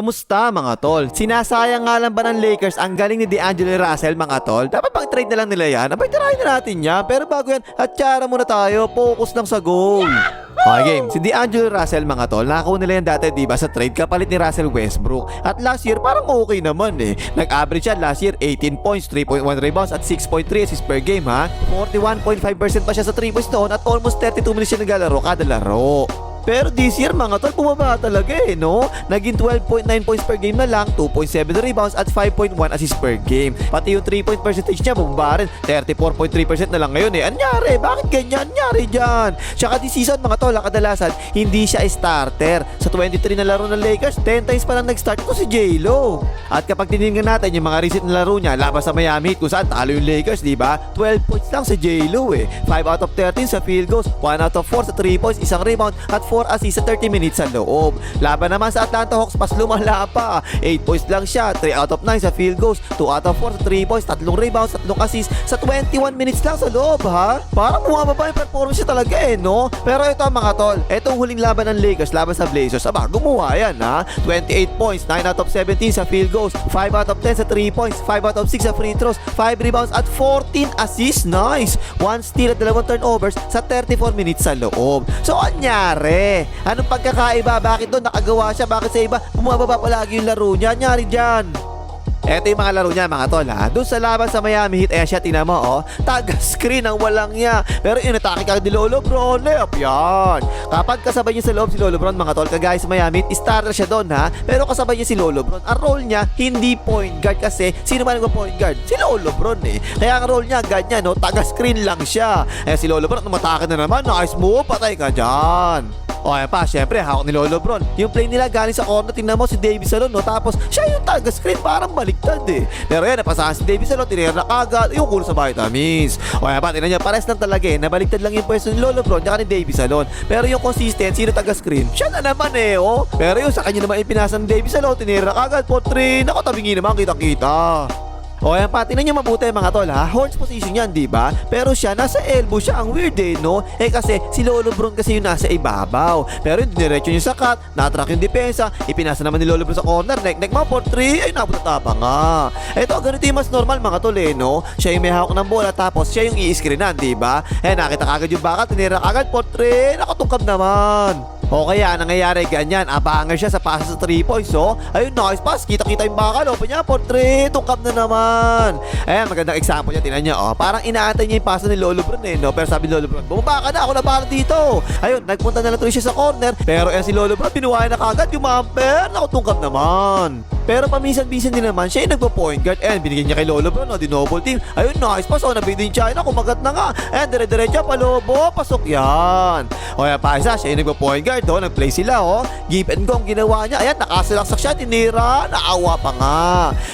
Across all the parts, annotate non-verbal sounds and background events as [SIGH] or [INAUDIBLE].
Kamusta mga tol? Sinasayang nga lang ba ng Lakers ang galing ni D'Angelo Russell mga tol? Dapat pang trade na lang nila yan. Abay, tirahin na natin yan. Pero bago yan, hatsara muna tayo. Focus lang sa goal. Okay game, si D'Angelo Russell mga tol, nakakuha nila yan dati diba sa trade kapalit ni Russell Westbrook. At last year parang okay naman eh. Nag-average siya last year 18 points, 3.1 rebounds at 6.3 assists per game ha. 41.5% pa siya sa 3 points noon at almost 32 minutes siya naglalaro kada laro. Pero this year mga tol, bumaba talaga eh, no? Naging 12.9 points per game na lang, 2.7 rebounds at 5.1 assists per game. Pati yung 3 point percentage niya, bumaba rin. 34.3% na lang ngayon eh. Anyari? Bakit ganyan? Anyari dyan? Tsaka this season mga tol, kadalasan, hindi siya starter. Sa 23 na laro ng Lakers, 10 times pa lang nag-start ko si J-Lo. At kapag tinignan natin yung mga recent na laro niya, laban sa Miami Heat kung saan talo yung Lakers, di ba? 12 points lang si J-Lo eh. 5 out of 13 sa field goals, 1 out of 4 sa 3 points, isang rebound, at 4 assists sa 30 minutes sa loob. Laban naman sa Atlanta Hawks, mas lumala pa. 8 points lang siya, 3 out of 9 sa field goals, 2 out of 4 sa 3 points, 3 rebounds, 3 assists sa 21 minutes lang sa loob ha. Parang bumababa yung performance niya talaga eh no? Pero ito mga tol, itong huling laban ng Lakers laban sa Blazers, aba gumawa yan ha. 28 points, 9 out of 17 sa field goals, 5 out of 10 sa 3 points, 5 out of 6 sa free throws, 5 rebounds at 14 assists. Nice! 1 steal at 2 turnovers sa 34 minutes sa loob. So anyari? Anong pagkakaiba? Bakit doon nakagawa siya? Bakit sa iba bumababa palagi yung laro niya? Anyari dyan? Eto yung mga laro niya mga tol ha. Doon sa laban sa Miami Heat, ayan siya, tingnan mo oh. Taga-screen ang walang niya. Pero inatake ka ni Lolo Bron, layup yan. Kapag kasabay niya sa loob si Lolo Bron mga tol, kagaya sa Miami Heat, starter siya doon ha. Pero kasabay niya si Lolo Bron. Ang role niya, hindi point guard kasi sino man ang point guard? Si Lolo Bron eh. Kaya ang role niya, ganyan no, taga-screen lang siya. Eh si Lolo Bron, umatake na naman, nice move, patay ka dyan. O ayan pa, syempre, hawak ni Lolo Bron. Yung play nila galing sa corner, tingnan mo si Davis Salon, no? Tapos, siya yung taga-screen, parang baliktad eh. Pero yan, napasahan si Davis Salon, tinira na kagad, yung kulo sa vitamins. O ayan pa, tingnan niya, pares lang talaga eh. Nabaliktad lang yung pwesto ni Lolo Bron, tsaka ni Davis Salon. Pero yung consistency ng taga-screen, siya na naman eh, oh. Pero yung sa kanya naman ipinasa ni Davis Salon, tinira na kagad, po 3, nakatabingi naman, kita-kita. O yan pa, tingnan nyo mabuti mga tol ha. Horns position yan, di ba? Pero siya, nasa elbow siya. Ang weird eh, no? Eh kasi, si Lolo Bron kasi yung nasa ibabaw. Pero yung diretso niya sa cut, natrack yung depensa, ipinasa naman ni Lolo Bron sa corner, neck neck mo for 3, ay naputapa nga. Ito, ganito yung mas normal mga tol eh, no? Siya yung may hawak ng bola, tapos siya yung i-screenan, di ba? Eh, nakita kagad yung baka, tinira kagad for 3, nakatungkab naman. O kaya, nangyayari ganyan, abangan siya sa pasa sa 3 points, oh. Ayun, nice pass, kita-kita yung bakal. Panya, for 3, tungkap na naman. Ayan, magandang example niya, tinan niya, oh. Parang inaantay niya yung pasa ni Lolo Bron, eh, no? Pero sabi ni Lolo Bron, bumaba ka na, ako na para dito. Ayun, nagpunta na lang tuloy siya sa corner, pero eh, si Lolo Bron, pinuwayan na kagad yung mamper, nakatungkap naman. Pero paminsan-minsan din naman, siya yung nagpo-point guard. And binigyan niya kay Lolo Bron, no, di double team. Ayun, nice pass, oh, nabidin China, kumagat na nga. And dire-diretso, palobo, pasok yan. O yan pa isa, siya yung nagpo-point guard, oh, nag-play sila, oh. Give and go ang ginawa niya. Ayan, nakasalaksak siya, tinira, naawa pa nga.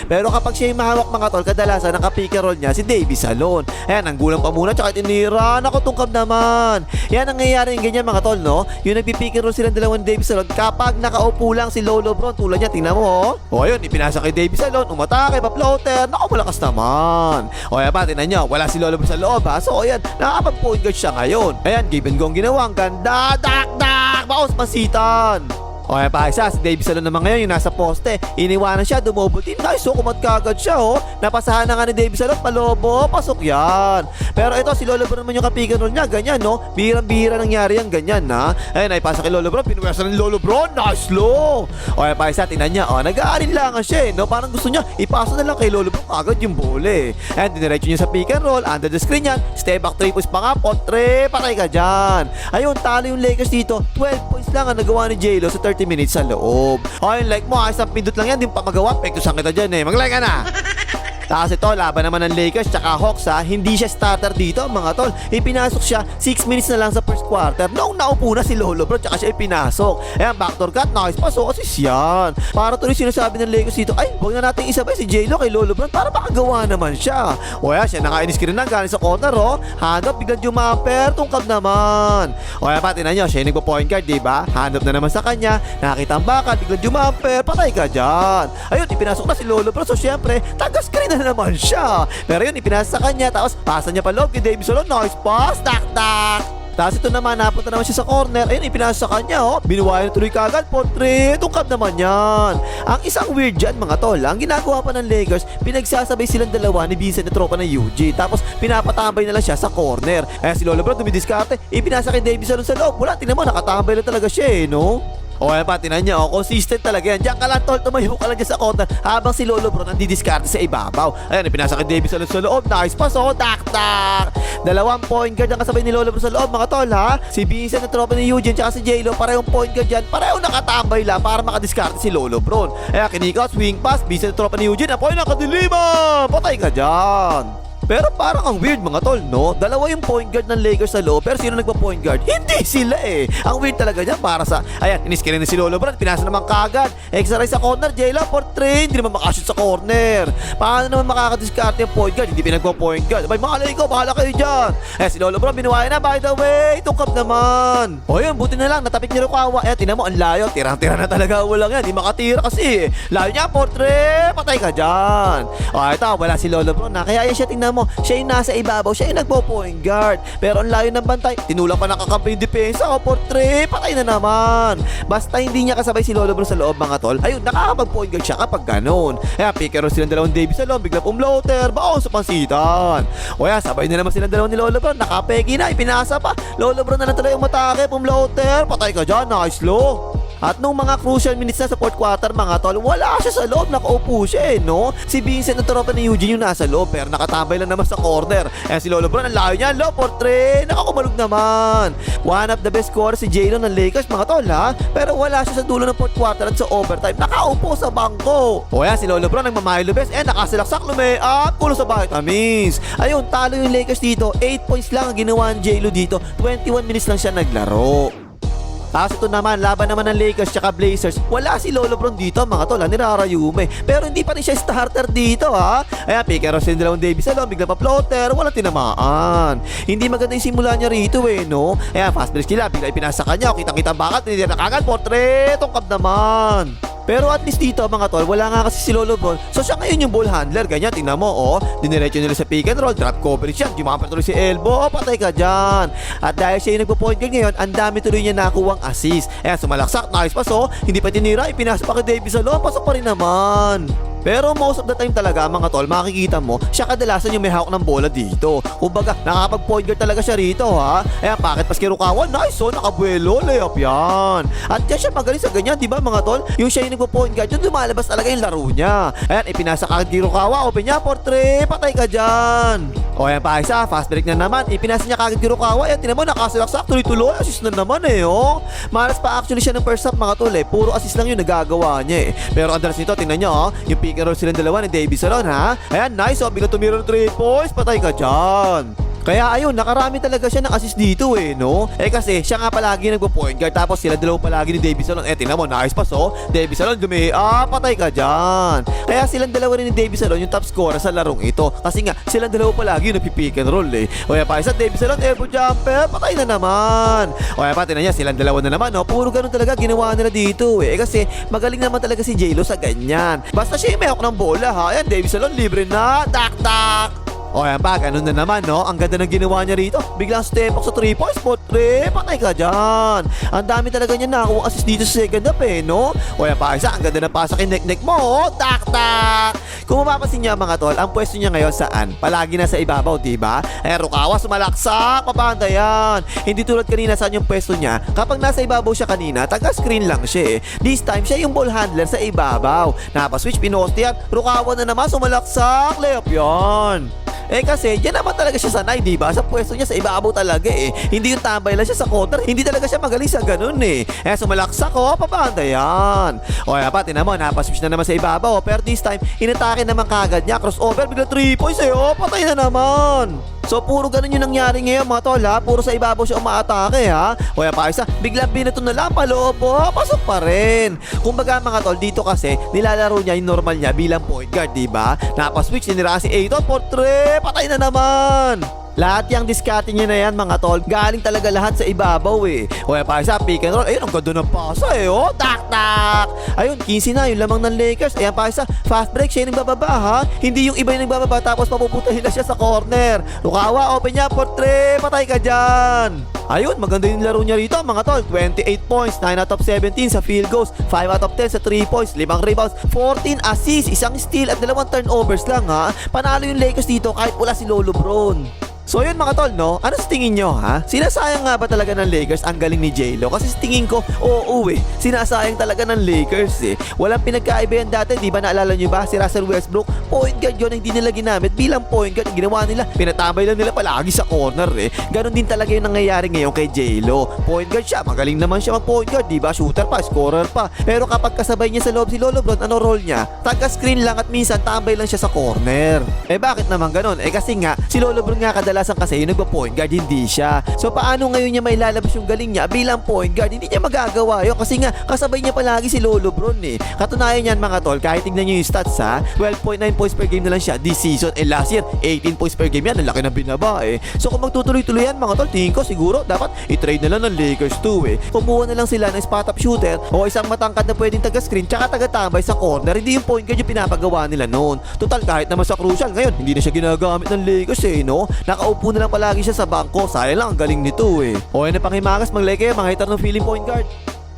Pero kapag siya yung mahawak mga tol, kadalasan naka-pick and roll niya si Davis Salon. Ayan, ang gulang pa muna, tsaka tinira, nakatungkab naman. Yan ang nangyayari yung ganyan mga tol, no? Yung roll silang dalawang Davis Salon kapag nakaupo lang si Lolo Bron, tulad niya, tingnan mo, oh. O ayun, ipinasa kay Davis Salon, umatake, pa-floater, naku, malakas naman. O ayan pa, tingnan nyo, wala si Lolo sa loob, ha? So ayan, nakakapag-point guard siya ngayon. Ayan, give and go ang ginawa, ang ganda, dak, dak, baos, masitan. O ayan pa isa, si Davis Salon naman ngayon yung nasa poste. Iniwanan siya, dumobble team. Nice, so kumat kagad siya, oh. Napasahan na nga ni Davis Salon, palobo, pasok yan. Pero ito, si Lolo Bron naman yung kapigan niya, ganyan, no? Birang-bira nangyari yan, ganyan, na. Ayun, ay pasa kay Lolo Bron, pinuwesa ni Lolo Bron, nice low. O ayan pa isa, tingnan niya, oh, nag-aarin lang siya, eh, no? Parang gusto niya, ipasa na lang kay Lolo Bron, kagad yung bole. And diniretso niya sa pick and roll, under the screen yan, step back 3 points pa nga, potre, patay ka dyan. Ayun, talo yung Lakers dito, 12 points lang ang nagawa ni J-Lo sa 30 minutes sa loob. Ayun, like mo, ayos ang pindot lang yan, di pa magawa, pekto sa kita dyan eh. Mag-like ka na! [LAUGHS] Tapos ito, laban naman ng Lakers tsaka Hawks ha, hindi siya starter dito mga tol. Ipinasok siya 6 minutes na lang sa first quarter. Noong naupo na si Lolo bro, tsaka siya ipinasok. Ayan, backdoor cut, nice pass, oh, assist yan. Para tuloy sinasabi ng Lakers dito, ay, huwag na natin isabay si J-Lo kay Lolo bro, para makagawa naman siya. O yan, siya nakainis ka rin lang galing sa corner, oh. Hand up, biglang jumamper, tungkab naman. O yan, pati na nyo, siya yung nagpo-point guard, diba? Hand up na naman sa kanya, nakakita ang bakal, biglang jumamper, patay ka dyan. Ayun, ipinasok na si Lolo bro, so syempre, taga-screen na naman siya. Pero yun, ipinasa sa kanya, tapos pasa niya pa loob kay Davis Solon, nice pass, tak tak. Tapos ito naman, napunta naman siya sa corner. Ayun, ipinasa sa kanya, oh. Binuwayan tuloy kagad. Portrait. Tungkab naman yan. Ang isang weird dyan, mga tol, ang ginagawa pa ng Lakers, pinagsasabay silang dalawa ni Vincent na tropa ng UG. Tapos, pinapatambay na lang siya sa corner. Kaya si Lolo Bro, dumidiskarte. Ipinasa kay Davis sa loob. Wala, tingnan mo, nakatambay lang talaga siya, eh, no? O ayan pa, tinan niya, oh, consistent talaga yan. Diyan ka lang, tol, tumayo ka lang dyan sa corner habang si Lolo Bro nandidiskarte sa ibabaw. Ayan, pinasa kay Davis sa loob. Nice pass, oh, tak-tak. Dalawang point guard ang kasabay ni Lolo Bro sa loob, mga tol, ha? Si Vincent na tropa ni Eugene, tsaka si J-Lo, parehong point guard dyan. Pareho nakatambay lang para makadiskarte si Lolo Bro. Ayan, kinika, swing pass, Vincent na tropa ni Eugene, apoy na kadilima! Patay ka dyan! Pero parang ang weird mga tol, no? Dalawa yung point guard ng Lakers sa loob, pero sino nagpa-point guard? Hindi sila eh. Ang weird talaga niya para sa... Ayan, iniskirin ni si Lolo Brad, pinasa naman kagad. Rin sa corner, Jayla for train, hindi naman makashoot sa corner. Paano naman makakadiskarte yung point guard? Hindi pinagpa-point guard. Abay, malay ko, bahala kayo dyan. Eh, si Lolo Brad, binuwaya na, by the way. Tungkap naman. O yun, buti na lang, natapik ni Rukawa. Eh, tinan mo, ang layo. Tirang-tira na talaga walang yan. Hindi makatira kasi eh. Layo niya, portrait. Patay ka dyan. O, ito, wala si Lolo Bro na. Kaya siya, tingnan mo, siya yung nasa ibabaw, siya yung nagpo-point guard. Pero ang layo ng bantay, tinulak pa nakakampi yung depensa, o portrait, patay na naman. Basta hindi niya kasabay si Lolo Bro sa loob mga tol, ayun, nakakapag-point guard siya kapag ganun. Kaya pikero silang dalawang Davis sa loob, bigla pumloater, baon sa pansitan. O yan, sabay na naman silang dalawang ni Lolo Bro, nakapegi na, ipinasa pa. Lolo Bro na lang talaga yung matake, pumloater, patay ka dyan, nice low. At nung mga crucial minutes na sa fourth quarter mga tol, wala siya sa loob, nakaupo siya eh, no? Si Vincent na tropa ni Eugene yung nasa loob, pero nakatambay lang naman sa corner. Eh si Lolo Bro, ang layo niya, low for three, nakakumalog naman. One of the best scorers si Jalen ng Lakers mga tol ha, pero wala siya sa dulo ng fourth quarter at sa overtime, nakaupo sa bangko. O yan, si Lolo Bro, nagmamaylo best, eh nakasilaksak lume, at pulo sa vitamins. Ayun, talo yung Lakers dito, 8 points lang ang ginawa ni J-Lo dito, 21 minutes lang siya naglaro. Tapos ito naman, laban naman ng Lakers tsaka Blazers. Wala si Lolo Bron dito, mga tol, ha, nirarayume. Pero hindi pa rin siya starter dito, ha. Ayan, Piquero si dalawang Davis along, bigla pa floater, wala tinamaan. Hindi maganda yung simula niya rito, eh, no? Ayan, fast break nila, bigla ipinasa kanya, kitang-kita ang bakat, hindi na kagad, portrait, tungkab naman. Pero at least dito mga tol, wala nga kasi si Lolo Bron. So siya ngayon yung ball handler. Ganyan, tingnan mo, oh. Diniretso nila sa pick and roll, drop coverage yan. Gumamit tuloy si elbow, oh, patay ka dyan. At dahil siya yung nagpo-point guard ngayon, ang dami tuloy niya nakuwang assist. Ayan, sumalaksak, nice pass, oh. Hindi pa tinira, ipinasa pa kay Davis Alon, pasok pa rin naman. Pero most of the time talaga mga tol, makikita mo, siya kadalasan yung may hawak ng bola dito. Kumbaga, nakakapag-point guard talaga siya rito ha. Ayan, bakit pas Kirukawa? Nice, oh, nakabuelo, layup yan. At yan siya magaling sa ganyan, di ba mga tol? Yung siya yung nagpo-point guard, yung lumalabas talaga yung laro niya. Ayan, ipinasa ka Kirukawa, open niya, portrait, patay ka dyan. O ayan pa isa, fast break na naman. Ipinasa niya kagad Kirukawa, ayan, tinan mo, nakasalaksak, tuloy-tuloy, assist na naman eh, oh. Malas pa actually siya ng first half mga tol eh. Puro assist lang yung nagagawa niya eh. Pero ang dalas nito, tingnan niyo, oh, yung pick and roll silang dalawa ni Davis ha. Ayan, nice oh, bigla tumira ng 3 points, patay ka dyan. Kaya ayun, nakarami talaga siya ng assist dito eh, no? Eh kasi siya nga palagi nagpo-point guard tapos sila dalawa palagi ni Davis Salon. Eh, tingnan mo, nice pass oh. Davis Salon dumi, ah, patay ka dyan. Kaya silang dalawa rin ni Davis Salon yung top scorer sa larong ito. Kasi nga, silang dalawa palagi yung nagpipick and roll eh. O yan pa, isa Davis Salon, elbow jumper, patay na naman. O pa, tingnan niya, silang dalawa na naman, no? Puro ganun talaga ginawa nila dito eh. Eh kasi magaling naman talaga si J-Lo sa ganyan. Basta siya yung may hawak ng bola ha. Ayan, Davis Salon, libre na. Tak, tak. O yan pa, ganun na naman, no? Ang ganda ng ginawa niya rito. Biglang step back sa 3 points, spot 3, patay ka dyan. Ang dami talaga niya nakuha assist dito sa second half, eh, no? O yan pa, isa, ang ganda ng pasa kay Nek-Nek mo, oh, tak, tak. Kung mapapansin niya, mga tol, ang pwesto niya ngayon saan? Palagi na sa ibabaw, di ba? Eh, Rukawa, sumalaksak, mapanda yan. Hindi tulad kanina saan yung pwesto niya. Kapag nasa ibabaw siya kanina, taga-screen lang siya, eh. This time, siya yung ball handler sa ibabaw. Napaswitch, pinost yan. Rukawa na naman, sumalaksak, layup yan. Eh kasi, yan naman talaga siya sanay, di ba? Sa pwesto niya sa ibabaw talaga eh. Hindi yung tambay lang siya sa counter, hindi talaga siya magaling sa ganun eh. Eh, sumalaksak ko, papanda yan. O, yan pa, tinan mo, napaswitch na naman sa ibabaw. Pero this time, inatake naman kagad niya, crossover, bigla 3 points eh, oh, patay na naman. So puro ganun yung nangyari ngayon mga tol ha? Puro sa ibabaw siya umaatake ha? Yan pa isa Biglang binato na lang paloob po Pasok pa rin. Kumbaga mga tol dito kasi Nilalaro niya yung normal niya bilang point guard diba Napaswitch ninira si Aiton Portre Patay na naman lahat yung diskarte niya na yan mga tol Galing talaga lahat sa ibabaw eh. Yan pa isa pick and roll Ayun ang ganda ng pasa eh oh. Tak tak. Ayun 15 na yung lamang ng Lakers. Ayan pa isa Fast break siya yung nagbababa ha? Hindi yung iba yung nagbababa Tapos papuputahin na siya sa corner. Rukawa open niya Portre Patay ka dyan. Ayun, maganda yung laro niya rito mga tol. 28 points, 9 out of 17 sa field goals, 5 out of 10 sa 3 points, 5 rebounds, 14 assists, isang steal at dalawang turnovers lang ha. Panalo yung Lakers dito kahit wala si Lolo Bron. So yun mga tol, no? Ano sa tingin nyo, ha? Sinasayang nga ba talaga ng Lakers ang galing ni J-Lo? Kasi sa tingin ko, oo eh. Sinasayang talaga ng Lakers eh. Walang pinagkaiba yan dati, di ba naalala nyo ba? Si Russell Westbrook, point guard yun, hindi nila ginamit bilang point guard. Ginawa nila, pinatambay lang nila palagi sa corner eh. Ganon din talaga yung nangyayari ngayon kay J-Lo. Point guard siya, magaling naman siya mag-point guard, di ba? Shooter pa, scorer pa. Pero kapag kasabay niya sa loob si Lolo Bron, ano role niya? Taga-screen lang at minsan tambay lang siya sa corner. Eh bakit naman ganon? Eh kasi nga, si Lolo Bron nga kadalasan kasi yung nagpa-point guard, hindi siya. So paano ngayon niya may lalabas yung galing niya bilang point guard? Hindi niya magagawa yun kasi nga kasabay niya palagi si Lolo Bron eh. Katunayan yan mga tol, kahit tingnan niyo yung stats ha, 12.9 points per game na lang siya this season. Eh last year, 18 points per game yan. Ang laki na binaba eh. So kung magtutuloy-tuloy yan mga tol, tingin ko siguro dapat i-trade na lang ng Lakers 2 eh. Kumuha na lang sila ng spot-up shooter o isang matangkad na pwedeng taga-screen tsaka taga-tambay sa corner. Hindi yung point guard yung pinapagawa nila noon. Total kahit naman sa crucial ngayon, hindi na siya ginagamit ng Lakers eh no. Nakaupo na lang palagi siya sa bangko. Sayang lang, ang galing nito eh. O yan na panghimagas, mag-like kayo mga ng feeling point guard.